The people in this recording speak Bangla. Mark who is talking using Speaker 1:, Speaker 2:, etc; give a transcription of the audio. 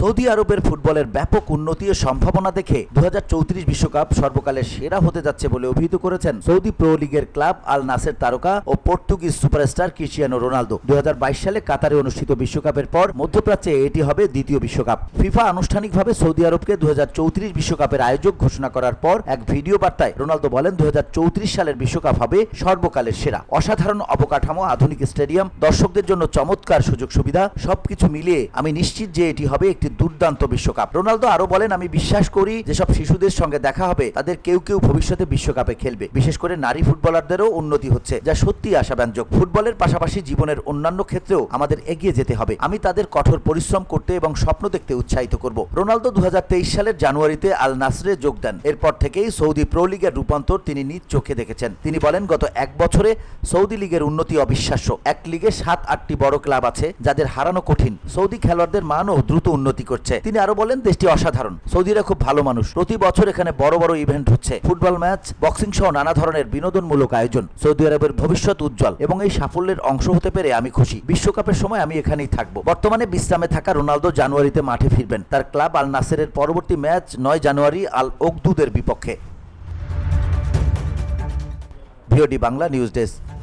Speaker 1: সৌদি আরবের ফুটবলের ব্যাপক উন্নতি ও সম্ভাবনা দেখে দু বিশ্বকাপ সর্বকালের সেরা হতে যাচ্ছে বলে অভিহিত করেছেন সৌদি প্রো লিগের ক্লাব আল নাসের তারকা ও পর্তুগিজ সুপারস্টার ক্রিস্টিয়ানো রোনালদো। দু হাজার বাইশ সালে কাতারে অনুষ্ঠিত বিশ্বকাপের পর মধ্যপ্রাচ্যে এটি হবে দ্বিতীয় বিশ্বকাপ। ফিফা আনুষ্ঠানিকভাবে সৌদি আরবকে দু বিশ্বকাপের আয়োজক ঘোষণা করার পর এক ভিডিও বার্তায় রোনালদো বলেন দু হাজার চৌত্রিশ সালের বিশ্বকাপ হবে সর্বকালের সেরা। অসাধারণ অবকাঠামো, আধুনিক স্টেডিয়াম, দর্শকদের জন্য চমৎকার সুযোগ সুবিধা, সবকিছু মিলিয়ে আমি নিশ্চিত যে এটি হবে একটি দুর্দান্ত বিশ্বকাপ। রোনালদো আরও বলেন, আমি বিশ্বাস করি যেসব শিশুদের সঙ্গে দেখা হবে, তাদের কেউ কেউ ভবিষ্যতে বিশ্বকাপে খেলবে। বিশেষ করে নারী ফুটবলারদেরও উন্নতি হচ্ছে, যা সত্যি আশাব্যঞ্জক। ফুটবলের পাশাপাশি জীবনের অন্যান্য ক্ষেত্রেও আমাদের এগিয়ে যেতে হবে। আমি তাদের কঠোর পরিশ্রম করতে এবং স্বপ্ন দেখতে উৎসাহিত করব। রোনালদো দু হাজার তেইশ সালের জানুয়ারিতে আল নাসরে যোগ দেন। এরপর থেকেই সৌদি প্রো লিগের রূপান্তর তিনি নিজ চোখে দেখেছেন। তিনি বলেন, গত এক বছরে সৌদি লিগের উন্নতি অবিশ্বাস্য। এক লিগে সাত আটটি বড় ক্লাব আছে, যাদের হারানো কঠিন। সৌদি খেলোয়াড়দের মানও দ্রুত উন্নতি করছে। তিনি আরও বলেন, দেশটি অসাধারণ। সৌদিরা খুব ভালো মানুষ। প্রতি বছর এখানে বড় বড় ইভেন্ট হচ্ছে। ফুটবল ম্যাচ বক্সিং সহ নানা ধরনের বিনোদনমূলক আয়োজন। সৌদি আরবের ভবিষ্যৎ উজ্জ্বল এবং এই সাফল্যের অংশ হতে পেরে আমি খুশি। বিশ্বকাপের সময় আমি এখানেই থাকব। বর্তমানে বিশ্রামে থাকা রোনালদো জানুয়ারিতে মাঠে ফিরবেন। তার ক্লাব আল নাসেরের পরবর্তী ম্যাচ নয় জানুয়ারি আল ওকদুদের বিপক্ষে। VOD Bangla news desk.